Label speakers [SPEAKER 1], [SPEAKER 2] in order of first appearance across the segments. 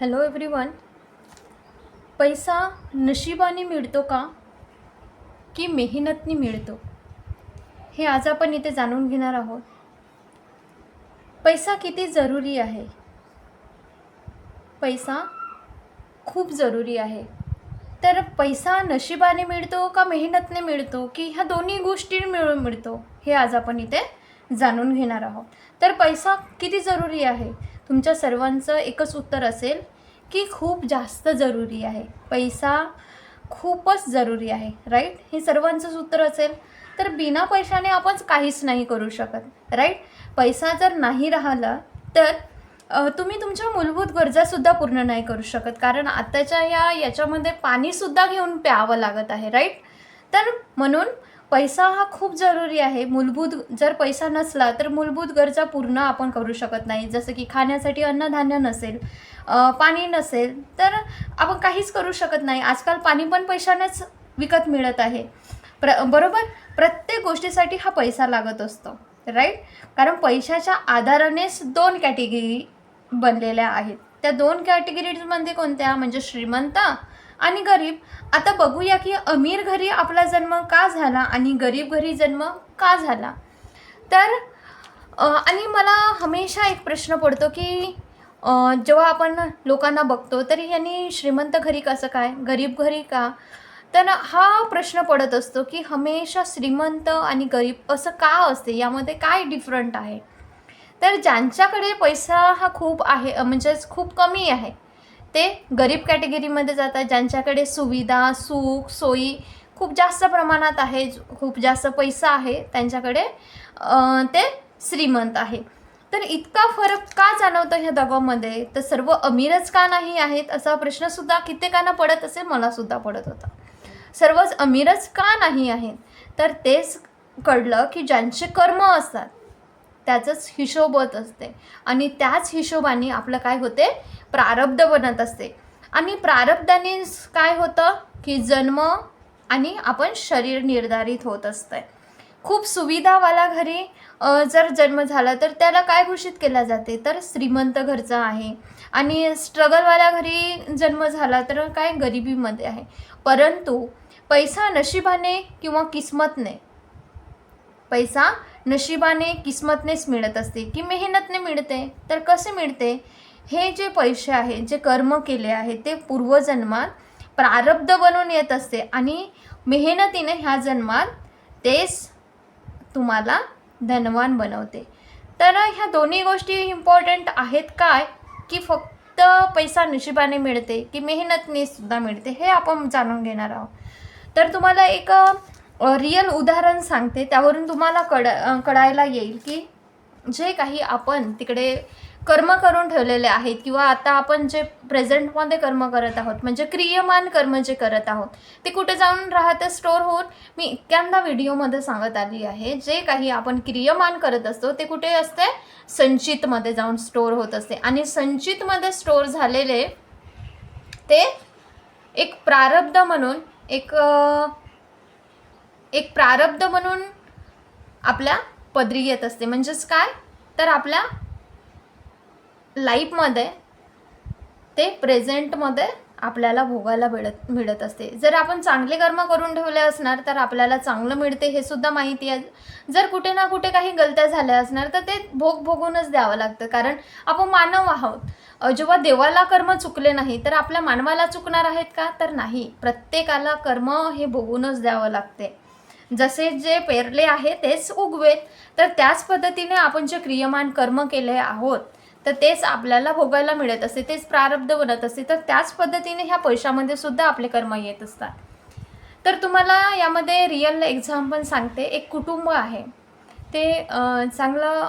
[SPEAKER 1] Hello everyone पैसा नशिबाने मिळतो का? की मेहनतनी मिळतो? हे आज आपण इथे जाणून घेणार आहोत. पैसा किती जरुरी आहे? पैसा खूप जरुरी आहे. तर पैसा नशिबाने मिळतो का मेहनतने मिळतो? की ह्या दोन्ही गोष्टी मिळून मिळतो? हे आज आपण इथे जाणून घेणार आहोत. तर पैसा किती जरुरी आहे? तुमच्या सर्वांचं एकच उत्तर असेल की खूप जास्त जरुरी आहे. पैसा खूपच जरुरी आहे राईट हे सर्वांचं सूत्र असेल तर बिना पैशाने आपण काहीच नाही करू शकत राईट पैसा जर नाही राहिला तर तुम्ही तुमच्या मूलभूत गरजासुद्धा पूर्ण नाही करू शकत. कारण आताच्या या याच्यामध्ये पाणीसुद्धा घेऊन प्यावं लागत आहे राईट तर म्हणून पैसा हा खूप जरुरी आहे. मूलभूत जर पैसा नसला तर मूलभूत गरजा पूर्ण आपण करू शकत नाही. जसं की खाण्यासाठी अन्नधान्य नसेल पाणी नसेल तर आपण काहीच करू शकत नाही. आजकाल पाणी पण पैशानेच विकत मिळत आहे. प्र बरोबर? प्रत्येक गोष्टीसाठी हा पैसा लागत असतो राईट कारण पैशाच्या आधारानेच दोन कॅटेगरी बनलेल्या आहेत. त्या दोन कॅटेगरीजमध्ये कोणत्या? म्हणजे श्रीमंत आणि गरीब. आता बघूया की अमीर घरी आपला जन्म का झाला आणि गरीब घरी जन्म का झाला? तर आणि मला हमेशा एक प्रश्न पडतो की जेव्हा आपण लोकांना बघतो तरी यांनी श्रीमंत घरी कसं काय? गरीब घरी का? तर हा प्रश्न पडत असतो की हमेशा श्रीमंत आणि गरीब असं का असते? यामध्ये काय डिफरंट आहे? तर ज्यांच्याकडे पैसा हा खूप आहे म्हणजेच खूप कमी आहे ते गरीब कॅटेगरीमध्ये जातात. ज्यांच्याकडे सुविधा सुख सोयी खूप जास्त प्रमाणात आहे खूप जास्त पैसा आहे त्यांच्याकडे ते श्रीमंत आहे. तर इतका फरक का जाणवतो ह्या दोघांमध्ये तर सर्व अमीरच का नाही आहेत? असा प्रश्नसुद्धा कित्येकांना पडत असेल मलासुद्धा पडत होता. सर्वच अमीरच का नाही आहेत? तर तेच कळलं की ज्यांचे कर्म असतात त्याचंच हिशोबत असते. आणि त्याच हिशोबाने आपलं काय होते? प्रारब्ध बनत असते. आणि प्रारब्धाने काय होतं? की जन्म आणि आपण शरीर निर्धारित होत असतं खूप सुविधावाला घरी जर जन्म झाला तर त्याला काय घोषित केला जाते? तर श्रीमंत घरचा आहे. आणि स्ट्रगलवाल्या घरी जन्म झाला तर काय गरिबीमध्ये आहे. परंतु पैसा नशिबाने किंवा किस्मतने पैसा नशिबाने किस्मतनेच मिळत असते. की मेहनतने मिळते तर कसे मिळते? हे जे पैसे आहेत जे कर्म केले आहे ते पूर्वजन्मात प्रारब्ध बनून येत असते. आणि मेहनतीने ह्या जन्मात तेच तुम्हाला धनवान बनवते. तर ह्या दोन्ही गोष्टी इम्पॉर्टंट आहेत काय? की फक्त पैसा नशिबाने मिळते की मेहनतने सुद्धा मिळते हे आपण जाणून घेणार आहोत. तर तुम्हाला एक रिअल उदाहरण सांगते. त्यावरून तुम्हाला कळ कळायला येईल की जे काही आपण तिकडे कर्म करून ठेवलेले आहेत किंवा आता आपण जे प्रेझेंटमध्ये कर्म करत आहोत म्हणजे क्रियमान कर्म जे करत आहोत ते कुठे जाऊन राहतं? स्टोअर होऊन मी इतक्यांदा व्हिडिओमध्ये सांगत आली आहे जे काही आपण क्रियमान करत असतो ते कुठे असते? संचितमध्ये जाऊन स्टोअर होत असते. आणि संचितमध्ये स्टोअर झालेले ते एक प्रारब्ध म्हणून एक एक प्रारब्ध म्हणून आपल्या पदरी येत असते. म्हणजेच काय? तर आपल्या लाईफमध्ये ते प्रेझेंटमध्ये आपल्याला भोगायला मिळत मिळत असते. जर आपण चांगले कर्म करून ठेवले असणार तर आपल्याला चांगलं मिळते हे सुद्धा माहिती आहे. जर कुठे ना कुठे काही गलत्या झाल्या असणार तर ते भोग भोगूनच द्यावं लागतं. कारण आपण मानव आहोत. जेव्हा देवाला कर्म चुकले नाही तर आपल्या मानवाला चुकणार आहेत का? तर नाही. प्रत्येकाला कर्म हे भोगूनच द्यावं लागते. जसे जे पेरले आहे तेच उगवेत. तर त्याच पद्धतीने आपण जे क्रियमान कर्म केले आहोत तर तेच आपल्याला भोगायला मिळत असते तेच प्रारब्ध बनत असते. तर त्याच पद्धतीने ह्या पैशामध्ये सुद्धा आपले कर्म येत असतात. तर तुम्हाला यामध्ये रिअल एक्झाम्पल सांगते. एक कुटुंब आहे. ते चांगलं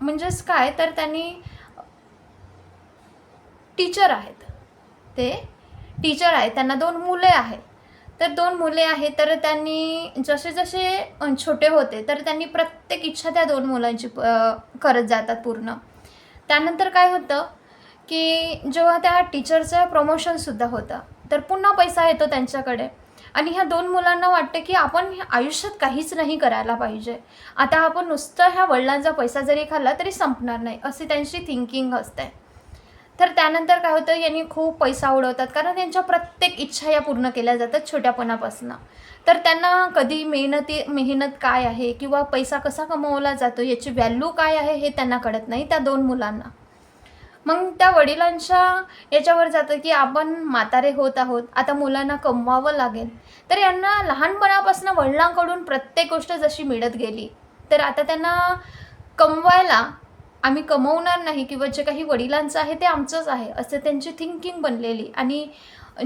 [SPEAKER 1] म्हणजेच काय? तर त्यांनी टीचर आहेत. ते टीचर आहेत. त्यांना दोन मुले आहेत. तर दोन मुले आहेत तर त्यांनी जसे जसे छोटे होते तर त्यांनी प्रत्येक इच्छा त्या दोन मुलांची करत जातात पूर्ण. त्यानंतर काय होतं की जेव्हा त्या टीचरचं प्रमोशनसुद्धा होतं तर पुन्हा पैसा येतो त्यांच्याकडे. आणि ह्या दोन मुलांना वाटतं की आपण आयुष्यात काहीच नाही करायला पाहिजे. आता आपण नुसतं ह्या वडिलांचा पैसा जरी खाल्ला तरी संपणार नाही अशी त्यांची थिंकिंग असते. तर त्यानंतर काय होतं यांनी खूप पैसा उडवतात. कारण त्यांच्या प्रत्येक इच्छा या पूर्ण केल्या जातात छोट्यापणापासून. तर त्यांना कधी मेहनती मेहनत काय आहे किंवा पैसा कसा कमवला जातो याची व्हॅल्यू काय आहे हे त्यांना कळत नाही त्या दोन मुलांना. मग त्या वडिलांच्या याच्यावर जातं की आपण म्हातारे होत आहोत आता मुलांना कमवावं लागेल. तर यांना लहानपणापासून वडिलांकडून प्रत्येक गोष्ट जशी मिळत गेली तर आता त्यांना कमवायला आम्ही कमवणार नाही किंवा जे काही वडिलांचं आहे ते आमचंच आहे असं त्यांची थिंकिंग बनलेली. आणि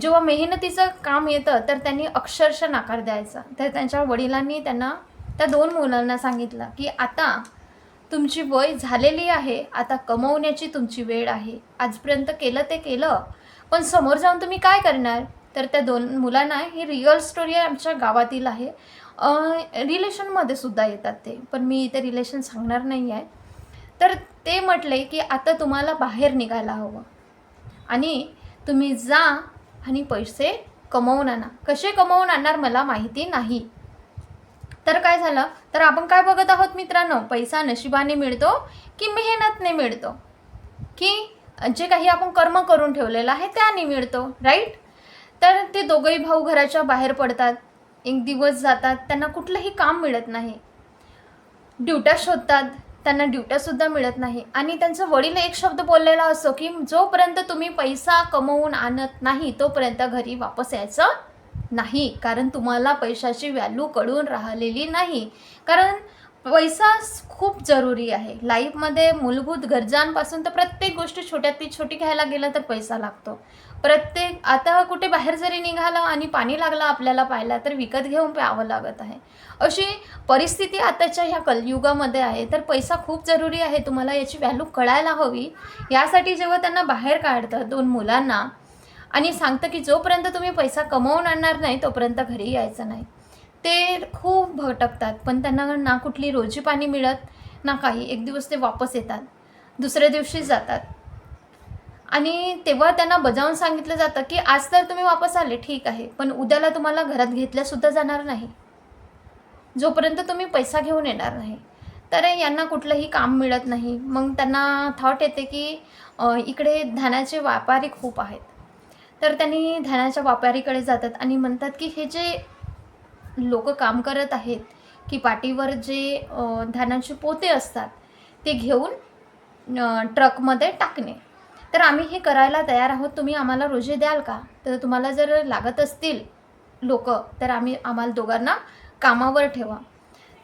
[SPEAKER 1] जेव्हा मेहनतीचं काम येतं तर त्यांनी अक्षरशः नाकार द्यायचा. तर त्यांच्या वडिलांनी त्यांना त्या दोन मुलांना सांगितलं की आता तुमची वय झालेली आहे आता कमवण्याची तुमची वेळ आहे. आजपर्यंत केलं ते केलं पण समोर जाऊन तुम्ही काय करणार? तर त्या दोन मुलांना ही रिअल स्टोरी आमच्या गावातील आहे. रिलेशनमध्ये सुद्धा येतात ते. पण मी इथे रिलेशन सांगणार नाही आहे तर ते म्हटले की आता तुम्हाला बाहेर निघायला हवं. आणि तुम्ही जा आणि पैसे कमवून आणा. कसे कमवून आणणार मला माहिती नाही. तर काय झालं? तर आपण काय बघत आहोत मित्रांनो? पैसा नशिबाने मिळतो की मेहनतने मिळतो? की जे काही आपण कर्म करून ठेवलेलं आहे त्याने मिळतो राईट तर ते दोघंही भाऊ घराच्या बाहेर पडतात. एक दिवस जातात त्यांना कुठलंही काम मिळत नाही. ड्युट्या शोधतात. त्यांना ड्युट्यासुद्धा मिळत नाही. आणि त्यांचं वडील एक शब्द बोललेला असतो की जोपर्यंत तुम्ही पैसा कमवून आणत नाही तोपर्यंत घरी वापस यायचं नाही. कारण तुम्हाला पैशाची व्हॅल्यू कळून राहिलेली नाही. कारण पैसा खूप जरुरी आहे. लाईफमध्ये मूलभूत गरजांपासून तर प्रत्येक गोष्ट छोट्यातली छोटी घ्यायला गेलं तर पैसा लागतो. प्रत्येक आता कुठे बाहेर जरी निघालं आणि पाणी लागलं आपल्याला पाहायला तर विकत घेऊन प्यावं लागत आहे. अशी परिस्थिती आताच्या ह्या कलयुगामध्ये आहे. तर पैसा खूप जरुरी आहे तुम्हाला याची व्हॅल्यू कळायला हवी. यासाठी जेव्हा त्यांना बाहेर काढतं दोन मुलांना आणि सांगतं की जोपर्यंत तुम्ही पैसा कमवून आणणार नाही तोपर्यंत घरी यायचं नाही. ते खूप भटकतात पण त्यांना ना कुठली रोजी पाणी मिळत ना काही. एक दिवस ते वापस येतात. दुसऱ्या दिवशी जातात. आणि तेव्हा त्यांना बजावून सांगितलं जातं की आज तर तुम्ही वापस आले ठीक आहे पण उद्याला तुम्हाला घरात घेतल्यासुद्धा जाणार नाही. जोपर्यंत तुम्ही पैसा घेऊन येणार नाही. तर यांना कुठलंही काम मिळत नाही. मग त्यांना थॉट येते की इकडे ध्यानाचे व्यापारी खूप आहेत. तर त्यांनी ध्यानाच्या व्यापारीकडे जातात आणि म्हणतात की हे जे लोक काम करत आहेत की पाठीवर जे ध्यानाचे पोते असतात ते घेऊन ट्रकमध्ये टाकणे. तर आम्ही हे करायला तयार आहोत. तुम्ही आम्हाला रोजे द्याल का? तर तुम्हाला जर लागत असतील लोक तर आम्ही आम्हाला दोघांना कामावर ठेवा.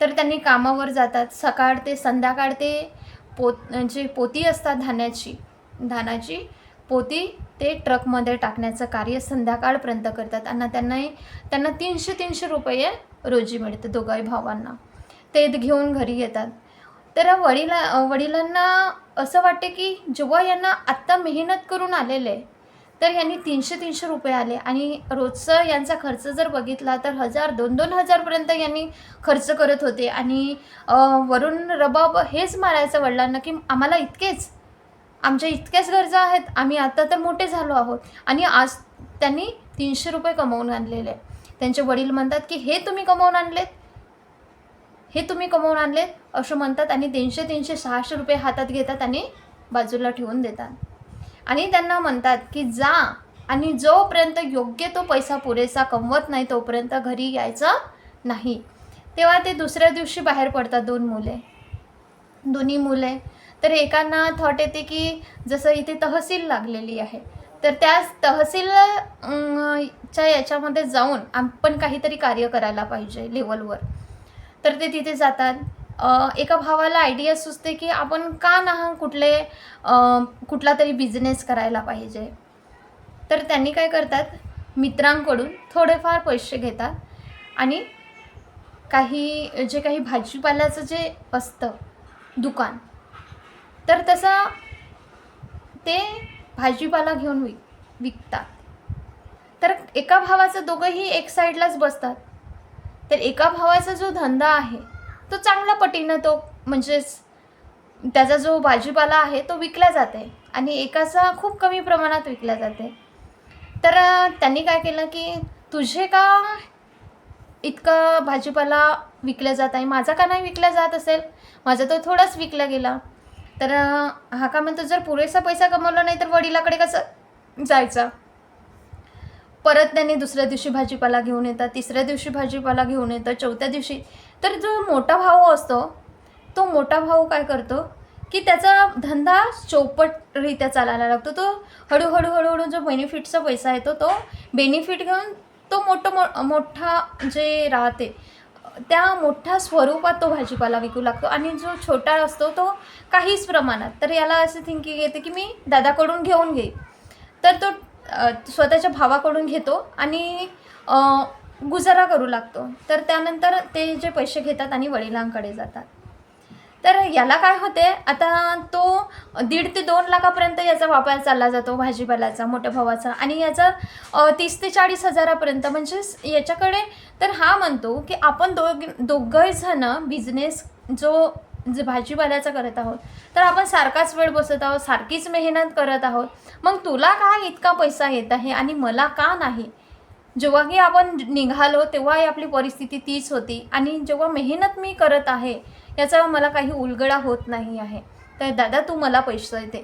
[SPEAKER 1] तर त्यांनी कामावर जातात. सकाळ ते संध्याकाळ ते पोत जे पोती असतात धान्याची धानाची पोती ते ट्रकमध्ये टाकण्याचं कार्य संध्याकाळपर्यंत करतात. आणि त्यांना त्यांना तीनशे तीनशे रुपये रोजी मिळते दोघाही भावांना. ते घेऊन घरी येतात. तर वडिला वडिलांना असं वाटते की जेव्हा यांना आत्ता मेहनत करून आलेले तर यांनी तीनशे तीनशे रुपये आले. आणि रोजचं यांचा खर्च जर बघितला तर हजार दोन दोन हजारपर्यंत यांनी खर्च करत होते. आणि वरून रबाब हेच मारायचं वडिलांना की आम्हाला इतकेच आमच्या इतक्याच गरजा आहेत. आम्ही आता तर मोठे झालो आहोत. आणि आज त्यांनी तीनशे रुपये कमवून आणलेले त्यांचे वडील म्हणतात की हे तुम्ही कमवून आणलेत? हे तुम्ही कमवून आणले असं म्हणतात आणि तीनशे तीनशे सहाशे रुपये हातात घेतात आणि बाजूला ठेवून देतात. आणि त्यांना म्हणतात की जा आणि जोपर्यंत योग्य तो पैसा पुरेसा कमवत नाही तोपर्यंत घरी यायचं नाही. तेव्हा ते दुसऱ्या दिवशी बाहेर पडतात दोन मुले. दोन्ही मुले. तर एकांना थॉट येते की जसं इथे तहसील लागलेली आहे तर त्या तहसील च्या याच्यामध्ये जाऊन आपण काहीतरी कार्य करायला पाहिजे लेवलवर तर ते तिथे जातात. एका भावाला आयडिया सुचते की आपण का ना कुठले कुठला तरी बिझनेस करायला पाहिजे. तर त्यांनी काय करतात? मित्रांकडून थोडेफार पैसे घेतात आणि काही जे काही भाजीपाल्याचं जे असतं दुकान तर तसं ते भाजीपाला घेऊन विक विकतात. तर एका भावाचं दोघंही एक साईडलाच बसतात. तर एका भावाचा जो धंदा आहे तो चांगल्या पटीनं तो म्हणजेच त्याचा जो भाजीपाला आहे तो विकला जाते आणि एकाचा खूप कमी प्रमाणात विकला जाते. तर त्यांनी काय केलं की तुझे का इतका भाजीपाला विकला जात आहे माझा का नाही विकला जात असेल? माझा तो थोडाच विकला गेला. तर हा का म्हणतो जर पुरेसा पैसा कमवला नाही तर वडिलाकडे कसं जायचा? परत त्याने दुसऱ्या दिवशी भाजीपाला घेऊन येतात तिसऱ्या दिवशी भाजीपाला घेऊन येतं चौथ्या दिवशी. तर जो मोठा भाऊ असतो तो मोठा भाऊ काय करतो की त्याचा धंदा चौपटरित्या चालायला लागतो. तो हळूहळू हळूहळू जो बेनिफिटचा पैसा येतो तो बेनिफिट घेऊन तो मोठं मो मोठा जे राहते त्या मोठ्या स्वरूपात तो भाजीपाला विकू लागतो. आणि जो छोटा असतो तो काहीच प्रमाणात. तर याला असे थिंकिंग येते की मी दादाकडून घेऊन घेईन. तर तो स्वतःच्या भावाकडून घेतो आणि गुजारा करू लागतो. तर त्यानंतर ते जे पैसे घेतात आणि वडिलांकडे जातात. तर याला काय होते आता तो दीड ते दोन लाखापर्यंत याचा वापर चालला जातो भाजीपाल्याचा मोठ्या भावाचा. आणि याचा तीस ते चाळीस हजारापर्यंत. म्हणजेच याच्याकडे तर हा म्हणतो की आपण दोघ दोघंही बिझनेस जो जे भाजीपाल्याचा करत आहोत तर आपण सारखाच वेळ बसत आहोत सारखीच मेहनत करत आहोत. मग तुला का इतका पैसा येत आहे आणि मला का नाही? जेव्हाही आपण निघालो तेव्हाही आपली परिस्थिती तीच होती. आणि जेव्हा मेहनत मी करत आहे याचा मला काही उलगडा होत नाही आहे. तर दादा तू मला पैसे दे.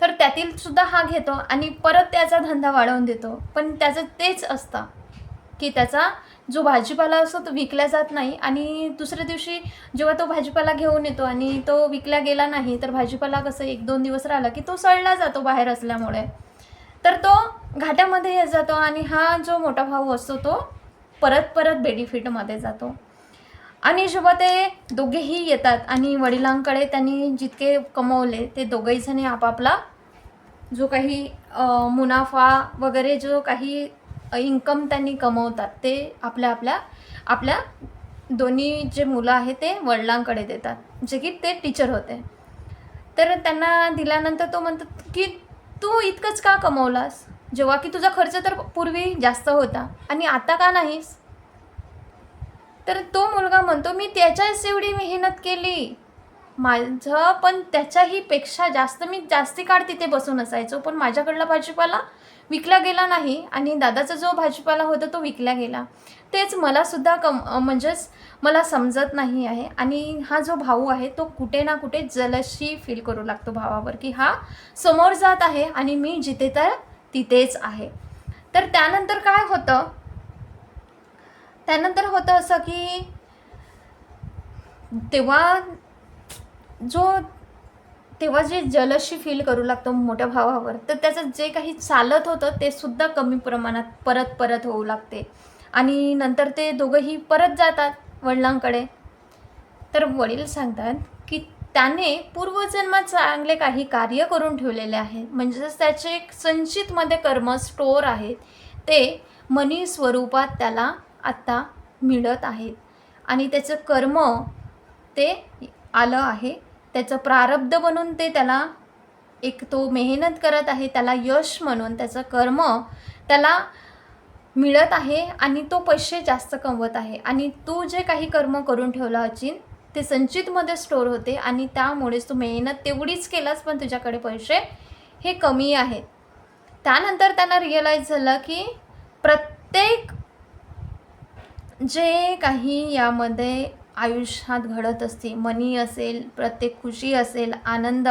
[SPEAKER 1] तर त्यातील सुद्धा हा घेतो आणि परत त्याचा धंदा वाढवून देतो. पण त्याचं तेच असतं. की त्याचा जो भाजीपाला असतो तो विकला जात नाही आणि दुसऱ्या दिवशी जेव्हा तो भाजीपाला घेऊन येतो आणि तो विकला गेला नाही तर भाजीपाला कसं एक दोन दिवस राहिला की तो सडला जातो बाहेर असल्यामुळे. तर तो घाट्यामध्ये येत जातो आणि हा जो मोठा भाऊ असतो तो परत परत बेनिफिटमध्ये जातो. आणि जेव्हा ते दोघेही येतात आणि वडिलांकडे त्यांनी जितके कमवले ते दोघेही आपापला जो काही मुनाफा वगैरे जो काही इन्कम त्यांनी कमवतात ते आपल्या आपल्या आपल्या दोन्ही जे मुलं आहेत ते वडिलांकडे देतात जे की ते टीचर होते. तर त्यांना दिल्यानंतर तो म्हणतात की तू इतकंच का कमवलास? जेव्हा की तुझा खर्च तर पूर्वी जास्त होता आणि आता का नाहीस? तर तो मुलगा म्हणतो मी त्याच्याच एवढी मेहनत केली. माझं पण त्याच्याही पेक्षा जास्त मी जास्ती काळ तिथे बसून असायचो पण माझ्याकडला भाजीपाला विकला गेला नाही आणि दादाचा जो भाजीपाला होता तो विकला गेला. तेच मलासुद्धा कम म्हणजेच मला समजत नाही आहे. आणि हा जो भाऊ आहे तो कुठे ना कुठे जलशी फील करू लागतो भावावर की हा समोर जात आहे आणि मी जिथे तर तिथेच आहे. तर त्यानंतर काय होतं? त्यानंतर होतं असं की तेव्हा जो तेव्हा जे जलशी फील करू लागतो मोठ्या भावावर तर त्याचं जे काही चालत होतं ते सुद्धा कमी प्रमाणात परत परत होऊ लागते. आणि नंतर ते दोघंही परत जातात वडिलांकडे. तर वडील सांगतात की त्याने पूर्वजन्मात चांगले काही कार्य करून ठेवलेले आहे. म्हणजेच त्याचे एक संचितमध्ये कर्म स्टोअर आहेत ते मनी स्वरूपात त्याला आत्ता मिळत आहेत आणि त्याचं कर्म ते आलं आहे. त्याचं प्रारब्ध म्हणून ते त्याला एक तो मेहनत करत आहे त्याला यश म्हणून त्याचं कर्म त्याला मिळत आहे आणि तो पैसे जास्त कमवत आहे. आणि तू जे काही कर्म करून ठेवला अचिन ते संचितमध्ये स्टोअर होते आणि त्यामुळेच तू मेहनत तेवढीच केलास पण तुझ्याकडे पैसे हे कमी आहेत. त्यानंतर त्यांना रिअलाईज झालं की प्रत्येक जे काही यामध्ये आयुष्यात घडत असते. मनी असेल प्रत्येक खुशी असेल आनंद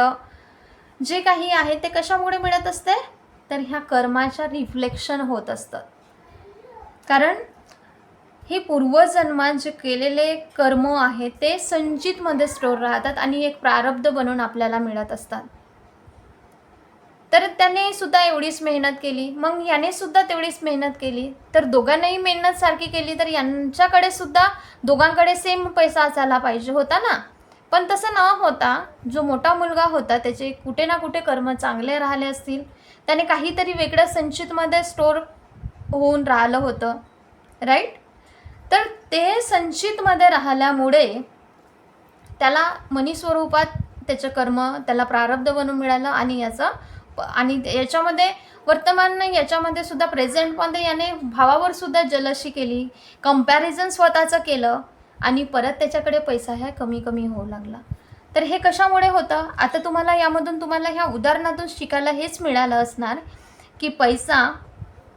[SPEAKER 1] जे काही आहे ते कशामुळे मिळत असते? तर ह्या कर्माच्या रिफ्लेक्शन होत असतं कारण हे पूर्वजन्मात जे केलेले कर्म आहेत ते संचितमध्ये स्टोर राहतात आणि एक प्रारब्ध बनून आपल्याला मिळत असतात. तर त्याने सुद्धा एवढीच मेहनत केली. मग याने सुद्धा तेवढीच मेहनत केली. तर दोघांनाही मेहनत सारखी केली तर यांच्याकडे सुद्धा दोघांकडे सेम पैसा असायला पाहिजे. होता ना? पण तसं न होता जो मोठा मुलगा होता त्याचे कुठे ना कुठे कर्म चांगले राहिले असतील. त्याने काहीतरी वेगळं संचितमध्ये स्टोर होऊन राहिलं होतं. राईट तर ते संचितमध्ये राहिल्यामुळे त्याला मनी स्वरूपात त्याचं कर्म त्याला प्रारब्ध बनून मिळालं आणि याचं आणि याच्यामध्ये वर्तमान याच्यामध्ये सुद्धा प्रेझेंटमध्ये याने भावावर सुद्धा जलशी केली कंपॅरिझन स्वतःचं केलं आणि परत त्याच्याकडे पैसा ह्या कमी कमी होऊ लागला. तर हे कशामुळे होतं? आता तुम्हाला यामधून तुम्हाला ह्या उदाहरणातून शिकायला हेच मिळालं असणार की पैसा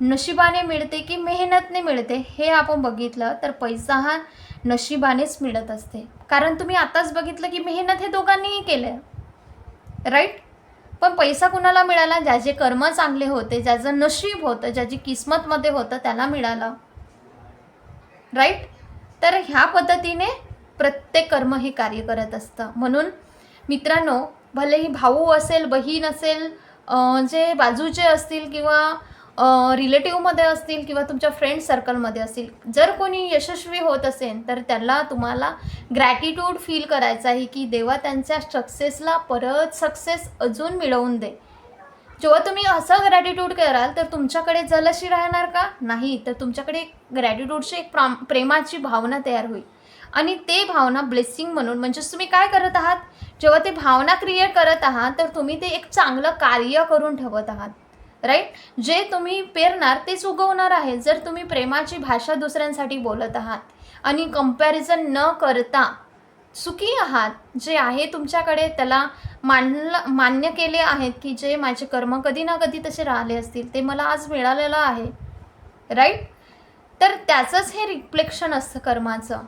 [SPEAKER 1] नशिबाने मिळते की मेहनतने मिळते हे आपण बघितलं तर पैसा हा नशिबानेच मिळत असते. कारण तुम्ही आताच बघितलं की मेहनत हे दोघांनीही केलं राईट पण पैसा कुणाला मिळाला? ज्याचे कर्म चांगले होते ज्याचं नशीब होतं ज्याची किस्मतमध्ये होतं त्याला मिळालं. राईट तर ह्या पद्धतीने प्रत्येक कर्म हे कार्य करत असतं. म्हणून मित्रांनो भलेही भाऊ असेल बहीण असेल जे बाजूचे असतील किंवा रिलेटिव्हमध्ये असतील किंवा तुमच्या फ्रेंड सर्कलमध्ये असतील जर कोणी यशस्वी होत असेल तर त्याला तुम्हाला ग्रॅटिट्यूड फील करायचं आहे की देवा त्यांच्या सक्सेसला परत सक्सेस अजून मिळवून दे. जेव्हा तुम्ही असं ग्रॅटिट्यूड कराल तर तुमच्याकडे जलशी राहणार का? नाही तर तुमच्याकडे ग्रॅटिट्यूडची एक प्राम प्रेमाची भावना तयार होईल. आणि ते भावना ब्लेसिंग म्हणून म्हणजेच तुम्ही काय करत आहात? जेव्हा ते भावना क्रिएट करत आहात तर तुम्ही ते एक चांगलं कार्य करून ठेवत आहात. राईट जे तुम्ही पेरणार तेच उगवणार आहे. जर तुम्ही प्रेमाची भाषा दुसऱ्यांसाठी बोलत आहात आणि कंपॅरिझन न करता सुखी आहात जे आहे तुमच्याकडे त्याला मानलं मान्य केले आहेत की जे माझे कर्म कधी ना कधी तसे राहिले असतील ते मला आज मिळालेलं आहे. राईट तर त्याचंच हे रिफ्लेक्शन असतं कर्माचं.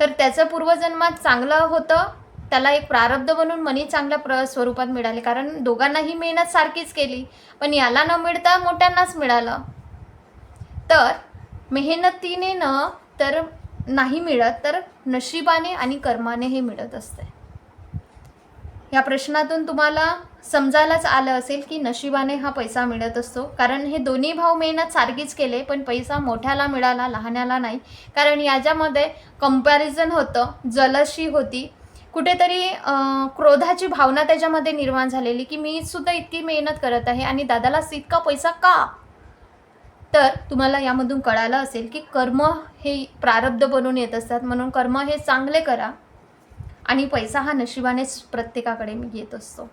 [SPEAKER 1] तर त्याचं पूर्वजन्मात चांगलं होतं त्याला एक प्रारब्ध म्हणून मनी चांगल्या प्र स्वरूपात मिळाले. कारण दोघांनाही मेहनत सारखीच केली. पण याला न मिळता मोठ्यांनाच मिळालं. तर मेहनतीने न तर नाही मिळत तर नशिबाने आणि कर्माने हे मिळत असते. या प्रश्नातून तुम्हाला समजायलाच आलं असेल की नशिबाने हा पैसा मिळत असतो. कारण हे दोन्ही भाऊ मेहनत सारखीच केले पण पैसा मोठ्याला मिळाला लहान्याला नाही. कारण याच्यामध्ये कंपॅरिझन होतं जलशी होती कुठेतरी क्रोधाची भावना त्याच्यामध्ये निर्माण झालेली की मी सुद्धा इतकी मेहनत करत आहे आणि दादालाच इतका पैसा का? तर तुम्हाला यामधून कळालं असेल की कर्म हे प्रारब्ध बनून येत असतात. म्हणून कर्म हे चांगले करा आणि पैसा हा नशिबानेच प्रत्येकाकडे मी घेत असतो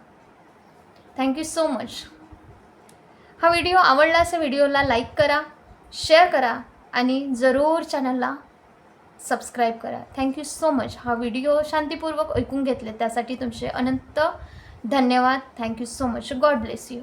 [SPEAKER 1] थँक्यू सो मच हा व्हिडिओ आवडला असेल व्हिडिओला लाईक करा शेअर करा आणि जरूर चॅनलला सबस्क्राईब करा. थँक्यू सो मच हा व्हिडिओ शांतीपूर्वक ऐकून घेतले त्यासाठी तुमचे अनंत धन्यवाद. Thank you so much God bless you